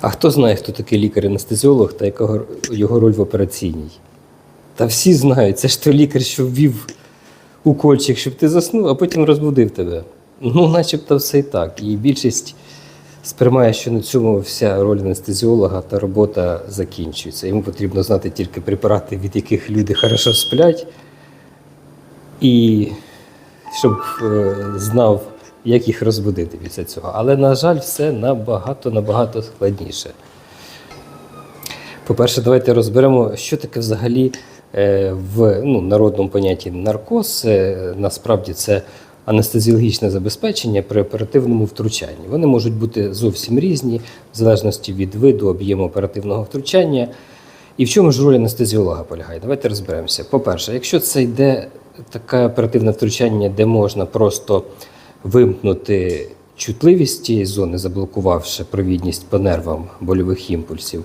А хто знає, хто такий лікар-анестезіолог та яка його роль в операційній? Та всі знають, це ж той лікар, що ввів укольчик, щоб ти заснув, а потім розбудив тебе. Ну, начебто все і так. І більшість сприймає, що на цьому вся роль анестезіолога та робота закінчується. Йому потрібно знати тільки препарати, від яких люди хорошо сплять, і щоб е, знав, як їх розбудити після цього. Але, на жаль, все набагато набагато складніше. По-перше, давайте розберемо, що таке взагалі е, в ну, народному понятті наркоз. Е, Насправді це анестезіологічне забезпечення при оперативному втручанні. Вони можуть бути зовсім різні, в залежності від виду, об'єму оперативного втручання. І в чому ж роль анестезіолога полягає? Давайте розберемося. По-перше, якщо це йде таке оперативне втручання, де можна просто вимкнути чутливість цієї зони, заблокувавши провідність по нервам больових імпульсів,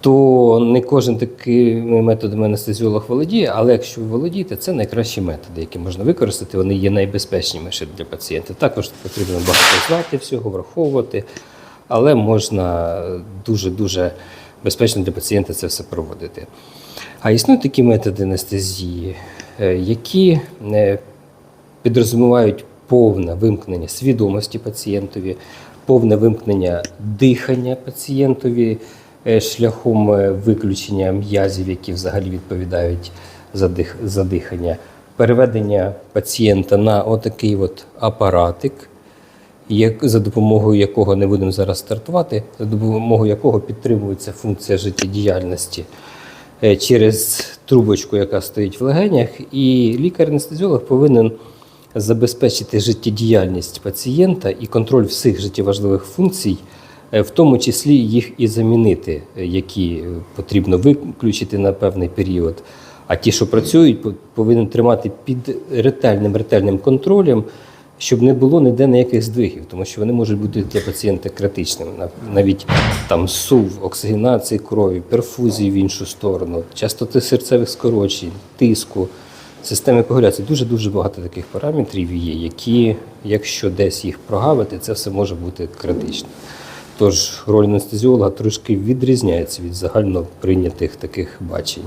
то не кожен такими методами анестезіолог володіє, але якщо ви володієте, це найкращі методи, які можна використати. Вони є найбезпечніші для пацієнта. Також потрібно багато знати всього, враховувати, але можна дуже-дуже безпечно для пацієнта це все проводити. А існують такі методи анестезії, е, які е, підрозумівають повне вимкнення свідомості пацієнтові, повне вимкнення дихання пацієнтові е, шляхом е, виключення м'язів, які взагалі відповідають за, дих, за дихання, переведення пацієнта на отакий от апаратик, як, за допомогою якого не будемо зараз стартувати, за допомогою якого підтримується функція життєдіяльності е, через трубочку, яка стоїть в легенях, і лікар-анестезіолог повинен забезпечити життєдіяльність пацієнта і контроль всіх життєважливих функцій, е, в тому числі їх і замінити, е, які е, потрібно виключити на певний період. А ті, що працюють, по- повинен тримати під ретельним ретельним контролем, щоб не було ніде ніяких здвигів, тому що вони можуть бути для пацієнта критичними. Нав- Навіть там сув, оксигенації крові, перфузії в іншу сторону, частоти серцевих скорочень, тиску, системи коагуляції. Дуже дуже багато таких параметрів є, які, якщо десь їх прогавити, це все може бути критично. Тож роль анестезіолога трошки відрізняється від загально прийнятих таких бачень.